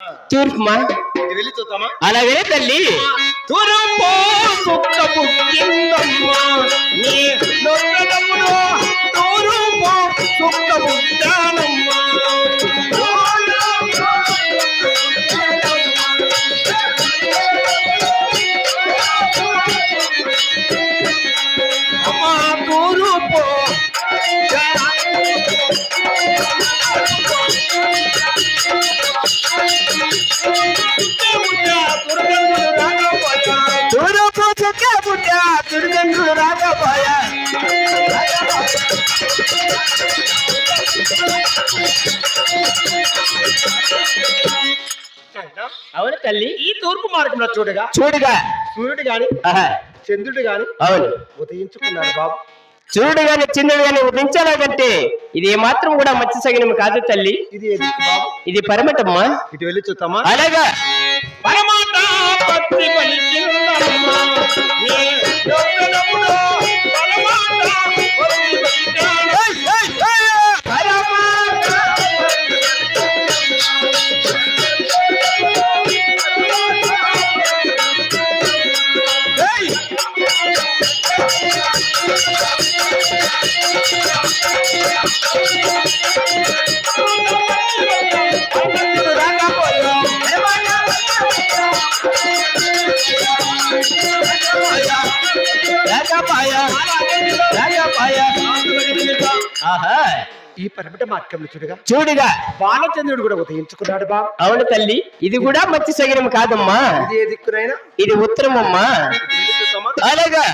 తూర్పుమా వెళ్ళి చూద్దామా? అలాగే తల్లి. తురుపో పుట్టిందమ్మా నీ నొక్కడములో చుక్క పుట్ట రాకపోయా అవును తల్లి. ఈ తూర్పు మార్గంలో చూడగా చూడుగా. సూర్యుడు గాని ఆహా, చంద్రుడు గాని అవును. ఉదయించుకున్నాడు బాబు. చూడు గాని చిందుడు గాని ఉదించాలంటే ఇది ఏమాత్రం కూడా మత్స్య సగినం కాదు తల్లి. ఇది ఇది పరమటమ్మా ఇటు వెళ్ళి చూద్దామా? అలాగా. పరమాట పత్తి పలికిందమ్మా నీ ఆహా. ఈ పరమట మార్గంలో చూడగా. చూడుగా. బాలచంద్రుడు కూడా ఉదయించుకున్నాడు బాబు అవును తల్లి ఇది కూడా మత్స్య సగినం కాదమ్మా. ఇది ఏ దిక్కునైనా? ఇది ఉత్తరమమ్మా. అలాగా.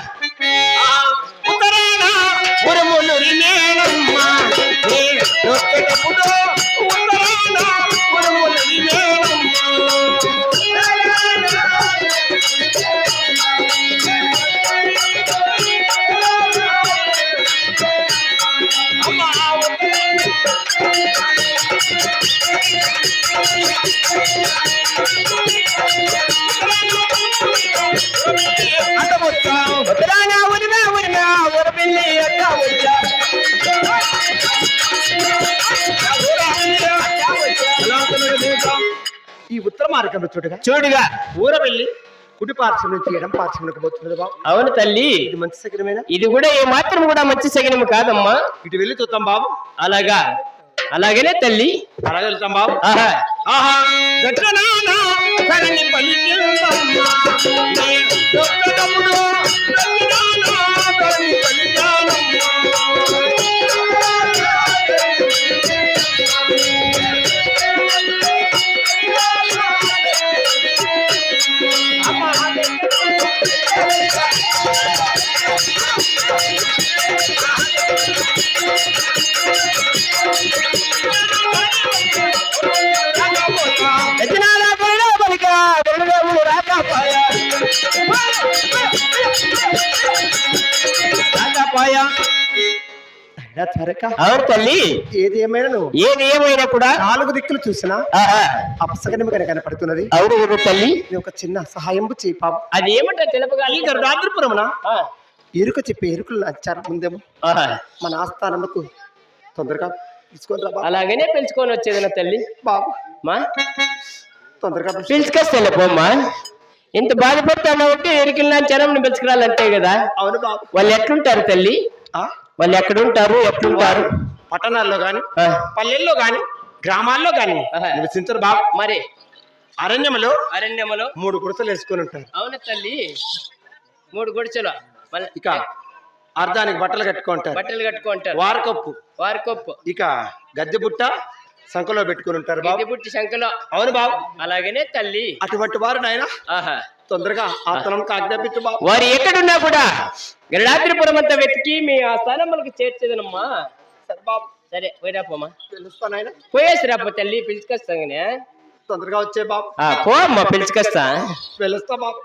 ఈ ఉత్తర మార్గంలో చూడగా చూడుగా. ఊర వెళ్ళి కుడి పార్శ్వం నుంచి ఎడం పార్శ్వంలోకి పోతున్నది బాబు. అవును తల్లి. ఇది మంచి సగరమేనా ఇది కూడా ఏ మాత్రం కూడా మత్స్య సగినం కాదమ్మా. ఇటు వెళ్ళి చూద్దాం బాబు. అలాగా? అలాగనే తల్లి? అలాగే వెళ్తాం బాబు. ఆహా. ఆహా. అవును తల్లి. ఏది ఏమైనా ఏది ఏమైనా కూడా నాలుగు దిక్కులు చూసినా ఆహా అపసగనము కనుక కనపడుతున్నది. అవును తల్లి. ఒక చిన్న సహాయంబు చేయి పాపం అది ఏమంటా తెలుపగా? ఈ గరుడాద్రిపురమున ఎరుక చెప్పే ఎరుకులు నచ్చారు ముందేమో మన ఆస్థానములకు తొందరగా తీసుకొని. అలాగనే పెంచుకొని వచ్చేది నా తల్లి. బాబు. మా? తొందరగా పిలుచు. పిలుచుకొస్తాను పోమ్మా. ఇంత బాధపడతాను అంటే ఎరికిల్ నా జనం పిలుచుకురాలంటే కదా. అవును బాబు. వాళ్ళు ఎట్లుంటారు తల్లి? ఆ? వాళ్ళు ఎక్కడుంటారు? ఎట్లుంటారు? పట్టణాల్లో ఆ, పల్లెల్లో గాని గ్రామాల్లో ఆహా. నివసించరు బాబు. మరి? అరణ్యములో అరణ్యములో? మూడు గుడిసెలు వేసుకొని ఉంటారు. అవును తల్లి. మూడు మళ్ళీ ఇక అర్ధానికి బట్టలు కట్టుకుంటారు. బట్టలు కట్టుకుంటారు. వారకప్పు. వారికొప్పు. ఇక గద్దె బుట్ట సంఖలో పెట్టుకొని ఉంటారు బాబు. పుట్టి శంకలో అవును బాబు. అలాగనే తల్లి. అటువంటి వారు నాయన. తొందరగా ఆ ఆజ్ఞాపించు బాబు. వారు ఎక్కడున్నా కూడా గరుడాద్రిపురం అంతా వెతికి మీ ఆ స్థానములకు చేర్చేదనమ్మా. సరే బాబు. సరే పోయిరాపోమ్మా. తెలుస్తా నాయన. పోయేసి రాపో తల్లి పిలుచుకొస్తాగానే. తొందరగా వచ్చే బాబు. పో అమ్మా పిలుచుకొస్తా. వెళ్ళొస్తా బాబు.